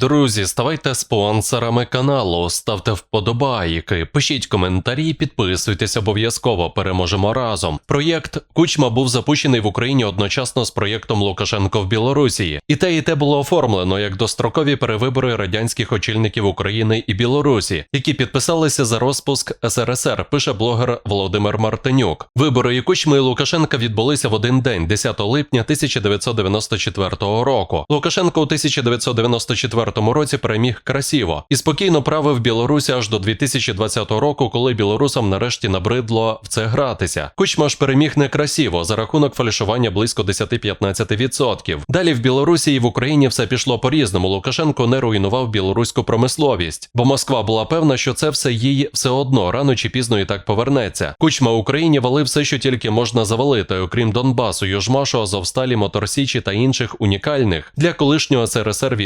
Друзі, ставайте спонсорами каналу, ставте вподобайки, пишіть коментарі, підписуйтесь обов'язково. Переможемо разом. Проєкт Кучма був запущений в Україні одночасно з проєктом Лукашенко в Білорусі. І те, і те було оформлено як дострокові перевибори радянських очільників України і Білорусі, які підписалися за розпуск СРСР. Пише блогер Володимир Мартинюк. Вибори і Кучми і Лукашенка відбулися в один день, 10 липня 1994 року. Лукашенко у 1994 році переміг красиво і спокійно правив Білорусі аж до 2020 року, коли білорусам нарешті набридло в це гратися. Кучма ж переміг некрасиво за рахунок фальшування близько 10-15%. Далі в Білорусі і в Україні все пішло по-різному. Лукашенко не руйнував білоруську промисловість, бо Москва була певна, що це все їй все одно рано чи пізно і так повернеться. Кучма Україні валив все, що тільки можна завалити, окрім Донбасу, Южмашу, Азовсталі, Моторсічі та інших унікальних для колишнього СРСР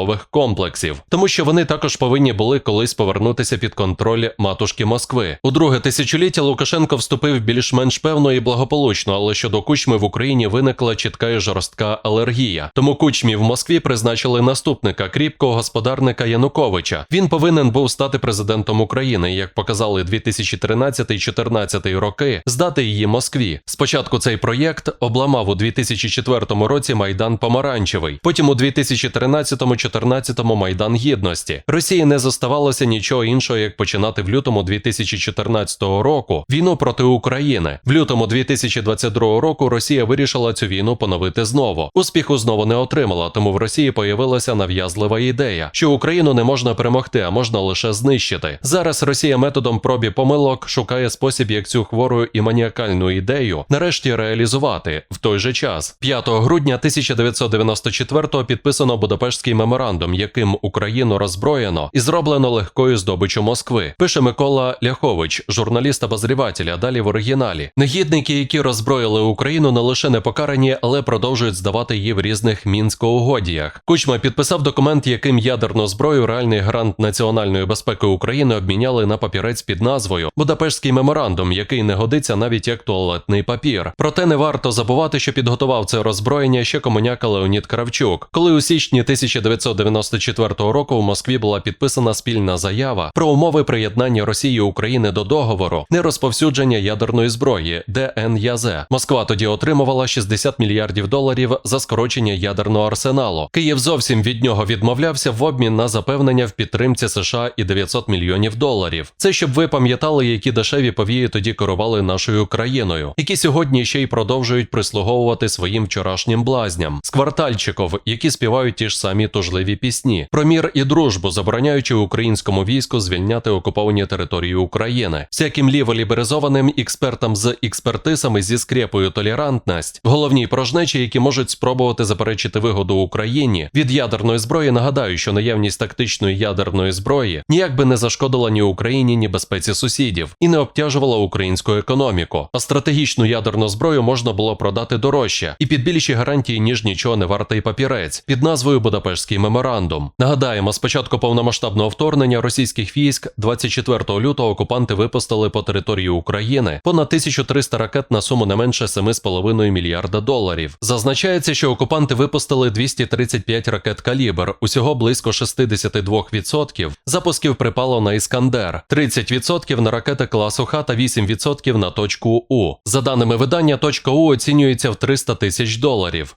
військово-промислових комплексів, тому що вони також повинні були колись повернутися під контроль матушки Москви. У друге тисячоліття Лукашенко вступив більш-менш певно і благополучно, але щодо кучми в Україні виникла чітка і жорстка алергія. Тому кучмі в Москві призначили наступника кріпкого господарника Януковича. Він повинен був стати президентом України, як показали 2013-2014 роки, здати її Москві. Спочатку цей проєкт обламав у 2004 році Майдан Помаранчевий, потім у 2013-2014 Майдан Гідності. Росії не зоставалося нічого іншого, як починати в лютому 2014 року війну проти України. В лютому 2022 року Росія вирішила цю війну поновити знову. Успіху знову не отримала, тому в Росії появилася нав'язлива ідея, що Україну не можна перемогти, а можна лише знищити. Зараз Росія методом пробі помилок шукає спосіб, як цю хвору і маніакальну ідею нарешті реалізувати в той же час. 5 грудня 1994-го підписано Будапештський меморандум, яким Україну роззброєно і зроблено легкою здобиччю Москви. Пише Микола Ляхович, журналіст обозріватель, а далі в оригіналі. Негідники, які роззброїли Україну, не лише не покарані, але продовжують здавати її в різних мінсько-угодіях. Кучма підписав документ, яким ядерну зброю реальний гарант національної безпеки України обміняли на папірець під назвою Будапештський меморандум, який не годиться навіть як туалетний папір. Проте не варто забувати, що підготував це роззброєння ще комуняка Леонід Кравчук, коли у січні 1994 року в Москві була підписана спільна заява про умови приєднання Росії України до договору нерозповсюдження ядерної зброї ДНЯЗ. Москва тоді отримувала 60 мільярдів доларів за скорочення ядерного арсеналу. Київ зовсім від нього відмовлявся в обмін на запевнення в підтримці США і 900 мільйонів доларів. Це щоб ви пам'ятали, які дешеві повії тоді керували нашою країною, які сьогодні ще й продовжують прислуговувати своїм вчорашнім блазням з квартальчиков, які співають ті ж самі тужливі пісні про мір і дружбу, забороняючи українському війську звільняти окуповані території України, всяким ліволіберизованим експертам з експертисами зі скрепою толерантність в головній прожнечі, які можуть спробувати заперечити вигоду Україні від ядерної зброї. Нагадаю, що наявність тактичної ядерної зброї ніяк би не зашкодила ні Україні, ні безпеці сусідів і не обтяжувала українську економіку. А стратегічну ядерну зброю можна було продати дорожче і під більші гарантії, ніж нічого не вартий папірець під назвою Будапештський меморандум. Нагадаємо, спочатку повномасштабного вторгнення російських військ 24 лютого окупанти випустили по території України понад 1300 ракет на суму не менше 7,5 мільярда доларів. Зазначається, що окупанти випустили 235 ракет калібр, усього близько 62% запусків припало на Іскандер, 30% на ракети класу Х та 8% на точку У. За даними видання, точка У оцінюється в 300 тисяч доларів.